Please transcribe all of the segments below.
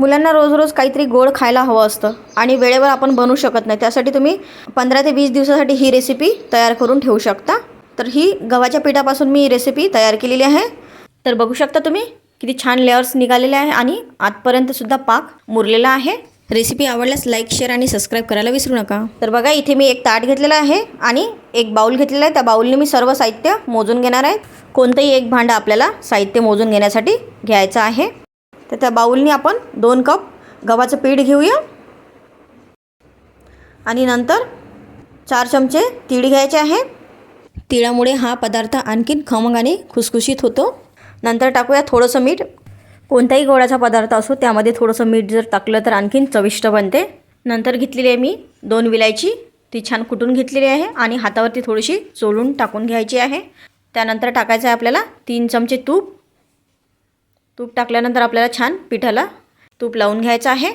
मुलांना रोज रोज काहीतरी गोड खायला हवं असतं आणि वेळेवर आपण बनवू शकत नाही. त्यासाठी तुम्ही पंधरा ते वीस दिवसासाठी ही रेसिपी तयार करून ठेवू शकता. तर ही गव्हाच्या पिठापासून मी रेसिपी तयार केलेली आहे. तर बघू शकता तुम्ही किती छान लेअर्स निघालेले आहे आणि आजपर्यंतसुद्धा पाक मुरलेला आहे. रेसिपी आवडल्यास लाईक शेअर आणि सबस्क्राईब करायला विसरू नका. तर बघा इथे मी एक ताट घेतलेलं आहे आणि एक बाऊल घेतलेला आहे. त्या बाऊलने मी सर्व साहित्य मोजून घेणार आहे. कोणतंही एक भांडं आपल्याला साहित्य मोजून घेण्यासाठी घ्यायचं आहे. तर त्या बाऊलनी आपण दोन कप गव्हाचं पीठ घेऊया. आणि नंतर चार चमचे तीळ घ्यायचे आहे. तिळामुळे हा पदार्थ आणखीन खमंग आणि खुसखुशीत होतो. नंतर टाकूया थोडंसं मीठ. कोणताही गोडाचा पदार्थ असो त्यामध्ये थोडंसं मीठ जर टाकलं तर आणखीन चविष्ट बनते. नंतर घेतलेली आहे मी दोन विलायची. ती छान कुटून घेतलेली आहे आणि हातावरती थोडीशी चोळून टाकून घ्यायची आहे. त्यानंतर टाकायचं आहे आपल्याला तीन चमचे तूप. तूप टाकल्यानंतर आपल्याला छान पिठाला तूप लावून घ्यायचं आहे.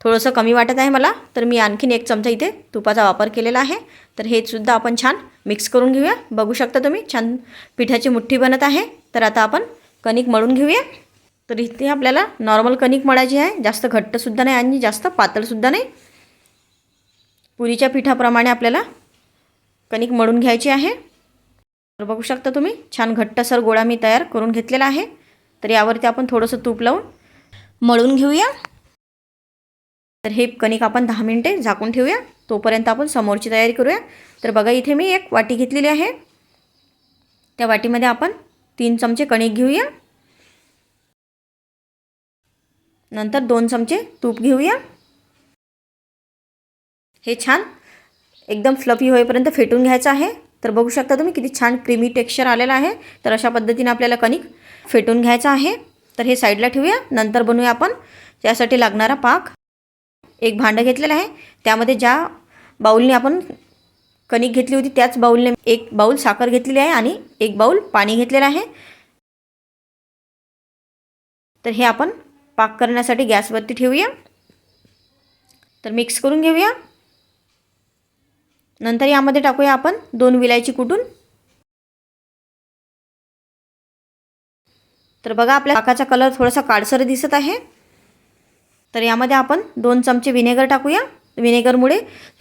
थोडंसं कमी वाटत आहे मला तर मी आणखीन एक चमचा इथे तुपाचा वापर केलेला आहे. तर हे सुद्धा आपण छान मिक्स करून घेऊया. बघू शकता तुम्ही छान पिठाची मुठ्ठी बनत आहे. तर आता आपण कणिक मळून घेऊया. तर इथे आपल्याला नॉर्मल कणिक मळायची आहे. जास्त घट्टसुद्धा नाही आणि जास्त पातळसुद्धा नाही. पुरीच्या पिठाप्रमाणे आपल्याला कणिक मळून घ्यायची आहे. तर बघू शकता तुम्ही छान घट्टसर गोळा मी तयार करून घेतलेला आहे. तर यावरती आपण थोडंसं तूप लावून मळून घेऊया. तर हे कणिक आपण दहा मिनटे झाकून ठेवूया. तोपर्यंत आपण समोरची तयारी करूया. तर बघा इथे मी एक वाटी घेतलेली आहे. त्या वाटीमध्ये आपण तीन चमचे कणिक घेऊया. नंतर दोन चमचे तूप घेऊया. हे छान एकदम फ्लफी होईपर्यंत फेटून घ्यायचं आहे. तर बघू शकता तुम्ही किती छान क्रीमी टेक्स्चर आलेलं आहे. तर अशा पद्धतीने आपल्याला कणिक फेटून घ्यायचं आहे. तर हे साईडला ठेवूया. नंतर बनवूया आपण त्यासाठी लागणारा पाक. एक भांडं घेतलेलं आहे. त्यामध्ये ज्या बाऊलने आपण कणिक घेतली होती त्याच बाऊलने एक बाऊल साखर घेतलेली आहे आणि एक बाऊल पाणी घेतलेलं आहे. तर हे आपण पाक करण्यासाठी गॅसवरती ठेवूया. तर मिक्स करून घेऊया. नंतर यामध्ये टाकूया आपण दोन विलायची कुटून तर बघा आपल्या पाकाचा कलर थोडासा काळसर दिसत आहे. तर यामध्ये आपण दोन चमचे विनेगर टाकूया. विनेगरमुळे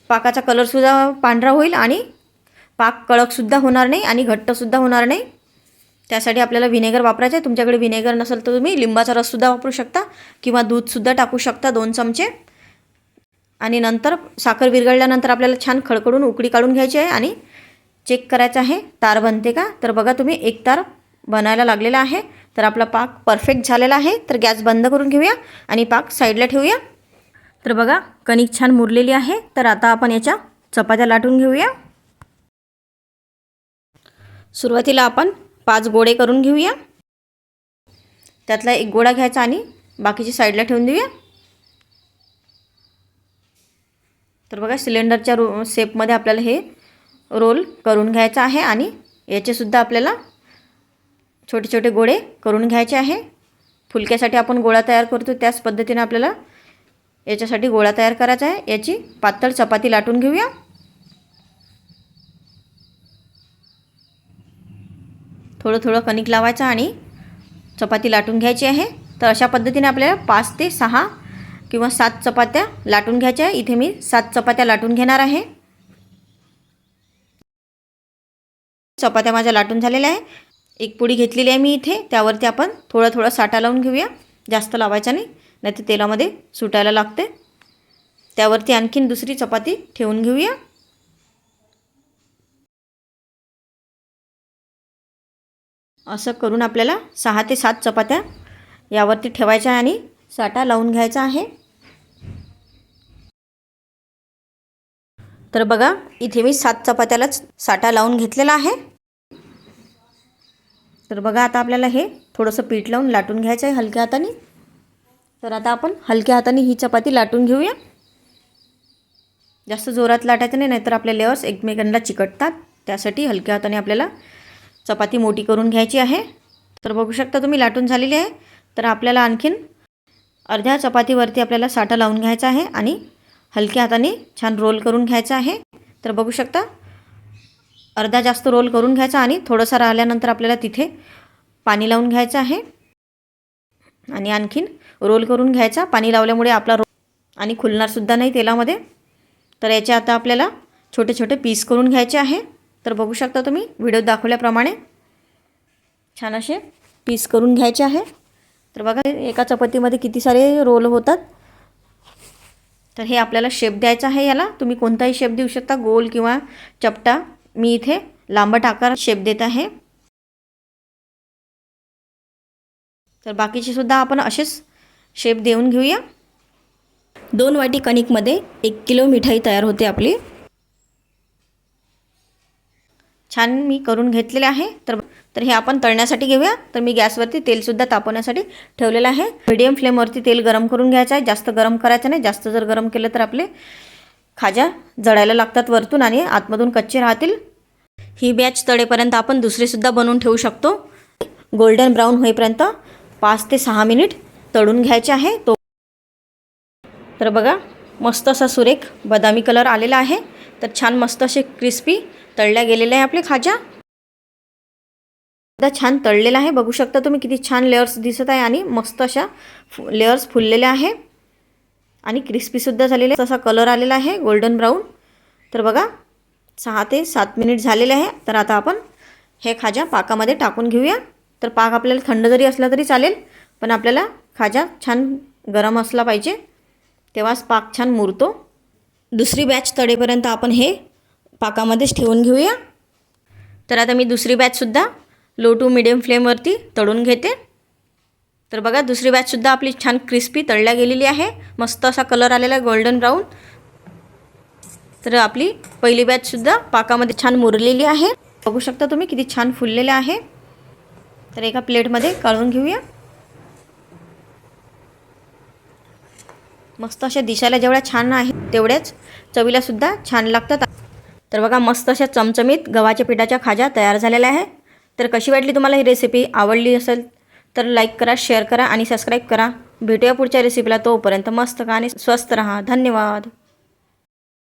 पाकाचा कलरसुद्धा पांढरा होईल आणि पाक कडकसुद्धा होणार नाही आणि घट्टसुद्धा होणार नाही. त्यासाठी आपल्याला विनेगर वापरायचं आहे तुमच्याकडे विनेगर नसेल तर तुम्ही लिंबाचा रससुद्धा वापरू शकता किंवा दूधसुद्धा टाकू शकता दोन चमचे. आणि नंतर साखर विरघळल्यानंतर आपल्याला छान खडखडून उकडी काढून घ्यायची आहे आणि चेक करायचं आहे. तार बनते का? तर बघा तुम्ही एक तार बनायला लागलेला आहे. तर आपला पाक परफेक्ट झालेला आहे. तर गॅस बंद करून घेऊया आणि पाक साईडला ठेवूया. तर बघा कणिक छान मुरलेली आहे. तर आता आपण याच्या चपात्या लाटून घेऊया. सुरुवातीला आपण पाच गोळे करून घेऊया. त्यातला एक गोळा घ्यायचा आणि बाकीचे साईडला ठेवून देऊया. तर बघा सिलेंडरच्या रो शेपमध्ये आपल्याला हे रोल करून घ्यायचं आहे आणि याचेसुद्धा आपल्याला छोटे छोटे गोळे करून घ्यायचे आहे. फुलक्यासाठी आपण गोळा तयार करतो त्याच पद्धतीने आपल्याला याच्यासाठी गोळा तयार करायचा आहे. याची पातळ चपाती लाटून घेऊया. थोडं थोडं कणिक लावायचं आणि चपाती लाटून घ्यायची आहे. तर अशा पद्धतीने आपल्याला पाच ते सहा किंवा सात चपात्या लाटून घ्यायच्या. इथे मी सात चपात्या लाटून घेणार आहे. चपात्या माझ्या लाटून झालेल्या आहे. एक पुडी घेतलेली आहे मी इथे. त्यावरती आपण थोडं थोडं साठा लावून घेऊया. जास्त लावायचा नाही नाही तर तेलामध्ये सुटायला लागते. त्यावरती आणखीन दुसरी चपाती ठेवून घेऊया. असं करून आपल्याला सहा ते सात चपात्या यावरती ठेवायच्या आहे आणि साठा लावून घ्यायचा आहे. तर बघा इथे मी सात चपात्यालाच साठा लावून घेतलेला आहे. तर बघा आता आपल्याला हे थोडंसं पीठ लावून लाटून घ्यायचं आहे हलक्या हाताने. तर आता आपण हलक्या हाताने ही चपाती लाटून घेऊया. जास्त जोरात लाटायचं नाही नाहीतर आपले लेअर्स एकमेकांना चिकटतात. त्यासाठी हलक्या हाताने आपल्याला चपाती मोठी करून घ्यायची आहे. तर बघू शकता तुम्ही लाटून झालेली आहे. तर आपल्याला आणखीन अर्ध्या चपातीवरती आपल्याला साठा लावून घ्यायचा आहे आणि हलक्या हाताने छान रोल करून घ्यायचा आहे. तर बघू शकता अर्धा जास्त रोल करून घ्यायचा आणि थोडंसं राहिल्यानंतर आपल्याला तिथे पाणी लावून घ्यायचं आहे. आणि आणखीन रोल करून घ्यायचा. पाणी लावल्यामुळे आपला रो आणि खुलणारसुद्धा नाही तेलामध्ये. तर याचे आता आपल्याला छोटे छोटे पीस करून घ्यायचे आहे. तर बघू शकता तुम्ही व्हिडिओ दाखवल्याप्रमाणे छान असे पीस करून घ्यायचे आहे. तर बघा एका चपातीमध्ये किती सारे रोल होतात. तर हे आपल्याला शेप द्यायचा आहे याला. तुम्ही कोणताही शेप देऊ शकता. गोल किंवा चपटा. मी इथे लांबट आकार शेप देत आहे. तर बाकीचे सुद्धा आपण असेच शेप देऊन घेऊया. दोन वाटी कणिकमध्ये एक किलो मिठाई तयार होते आपली. छान मी करून घेतलेले आहे. तर तर हे आपण तळण्यासाठी घेऊया. तर मी गॅसवरती तेलसुद्धा तापवण्यासाठी ठेवलेलं आहे. मिडियम फ्लेमवरती तेल गरम करून घ्यायचं आहे. जास्त गरम करायचं नाही. जास्त जर गरम केलं तर आपले खाज्या जळायला लागतात वरतून आणि आतमधून कच्चे राहतील. ही बॅच तळेपर्यंत आपण दुसरीसुद्धा बनवून ठेवू शकतो. गोल्डन ब्राऊन होईपर्यंत पाच ते सहा मिनिट तळून घ्यायचे आहे. तो तर बघा मस्त असा सुरेख बदामी कलर आलेला आहे. तर छान मस्त असे क्रिस्पी तळल्या गेलेल्या आहे आपले खाजा सुद्धा छान तळलेला आहे. बघू शकता तुम्ही किती छान लेअर्स दिसत आहे आणि मस्त अशा फु लेअर्स फुललेल्या आहे. आणि क्रिस्पीसुद्धा झालेले तसा कलर आलेला आहे गोल्डन ब्राऊन तर बघा सहा ते सात मिनिट झालेले आहे. तर आता आपण हे खाजा पाकामध्ये टाकून घेऊया. तर पाक आपल्याला थंड जरी असला तरी चालेल पण आपल्याला खाजा छान गरम असला पाहिजे. तेव्हाच पाक छान मुरतो. दुसरी बॅच तळेपर्यंत आपण हे पाकामध्येच ठेवून घेऊया. तर आता मी दुसरी बॅचसुद्धा लो टू मिडियम फ्लेमवरती तळून घेते. तर बघा दुसरी बॅचसुद्धा आपली छान क्रिस्पी तळल्या गेलेली आहे. मस्त असा कलर आलेला आहे गोल्डन ब्राऊन तर आपली पहिली बॅचसुद्धा पाकामध्ये छान मुरलेली आहे. बघू शकता तुम्ही किती छान फुललेले आहे. तर एका प्लेटमध्ये काढून घेऊया. मस्त अशा दिसायला जेवढ्या छान आहेत तेवढ्याच चवीलासुद्धा छान लागतात. तर बघा मस्त अशा चमचमीत गव्हाच्या पिठाच्या खाजा तयार झालेल्या आहे तर कशी वाटली तुम्हाला ही रेसिपी आवडली असेल तर लाईक करा शेअर करा आणि सबस्क्राईब करा. भेटूया पुढच्या रेसिपीला तोपर्यंत मस्त का आणि स्वस्त रहा. धन्यवाद.